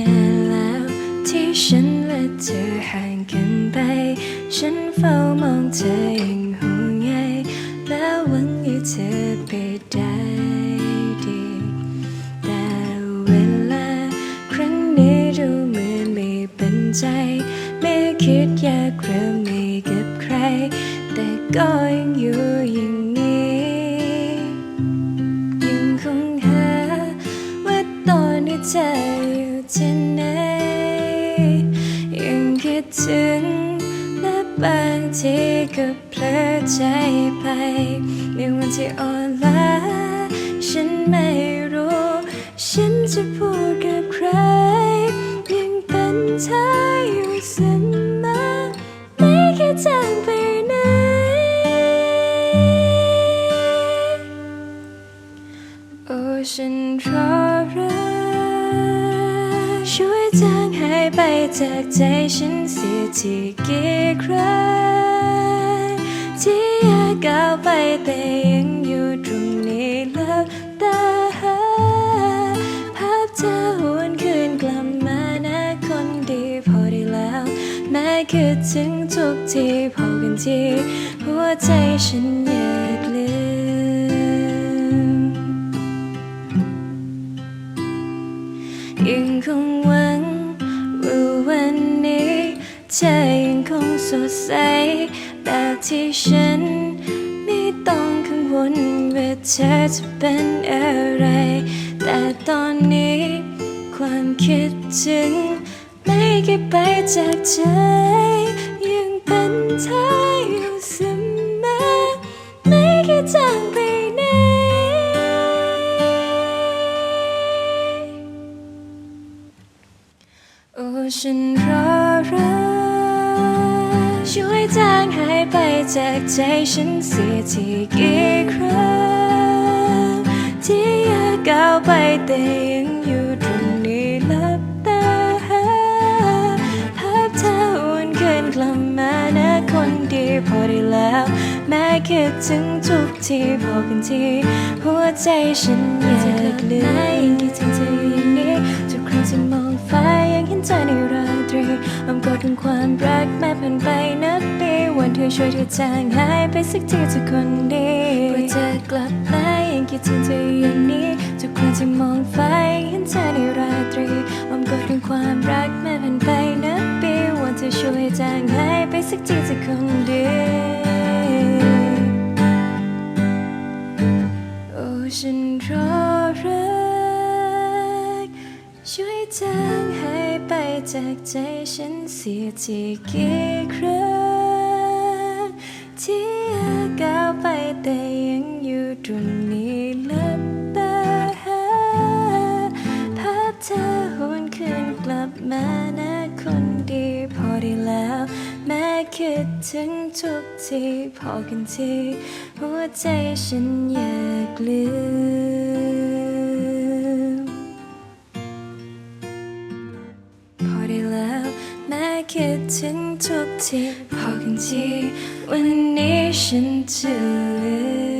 นานแล้วที่ฉันและเธอห่างกันไป ฉันเฝ้ามองเธออย่างห่วงใยแล้วหวังให้เธอไปได้ดี แต่เวลาครั้งนี้ดูเหมือนไม่เป็นใจ ไม่คิดอยากเริ่มมีกับใคร แต่ก็ยังอยู่อย่างนี้ยัง เธออยู่ที่ไหนยังคิดถึงและบางทีก็เพลอใจไปในวันที่อ่อนล้าฉันไม่รู้ ฉันจะพูดกับใคร ยังเป็นเธออยู่เสมอไม่เคยจางไปไหนโอ้ฉันรอรักช่วย จางหายไปจากใจฉันเสียทีกี่ครั้งที่อยากก้าวไปแต่ยังอยู่ตรงนี้แล้วตาหาภาพเธอหวนคืนกลับมานะคนดีพอได้แล้ว แม้คิดถึงทุกทีพอกันทีหัวใจฉันอยากลืมยังคง เธอยังคงสดใสแบบที่ฉันไม่ต้องกังวลว่าเธอจะเป็นอะไร แต่ตอนนี้ความคิดถึงไม่เคยไปจากใจยังเป็นเธออยู่เสมอไม่เคยจางไปไหนโอ้ฉันรอรัก ช่วยจางหายไปจากใจฉันเสียทีกี่ครั้ง ที่อยากก้าวไปแต่ยังอยู่ตรงนี้หลับตาหาภาพเธอวนคืนกลับมานะคนดีพอได้แล้ว แม้คิดถึงทุกทีพอกันที หัวใจฉันอยากลืมยังคิดถึงเธออ กอดของความรักแม้ผ่านไปนับปีวันเธอช่วยเธอจางหายไปสักทีเธอคนดีว่าเธอกลับมายังคิดถึงเธออย่างนี้ทุกครั้งที่มองไฟเห็นเธอในราตรีอ้อมกอดของความรักแม้ผ่านไปนับปีวันเธอช่วยจางหายไปสักทีเธอคนดีโอ้ฉันรอรักช่วยจางหาย ไปจากใจฉันเสียทีกี่ครั้งที่อยากก้าวไปแต่ยังอยู่ตรงนี้ลับตาหาภาพเธอหวนคืนกลับมานะคนดีพอได้แล้ว แม้คิดถึงทุกทีพอกันทีหัวใจฉันอยากลืม คิดถึงทุกทีพอกันทีวันนี้ฉันจะลืม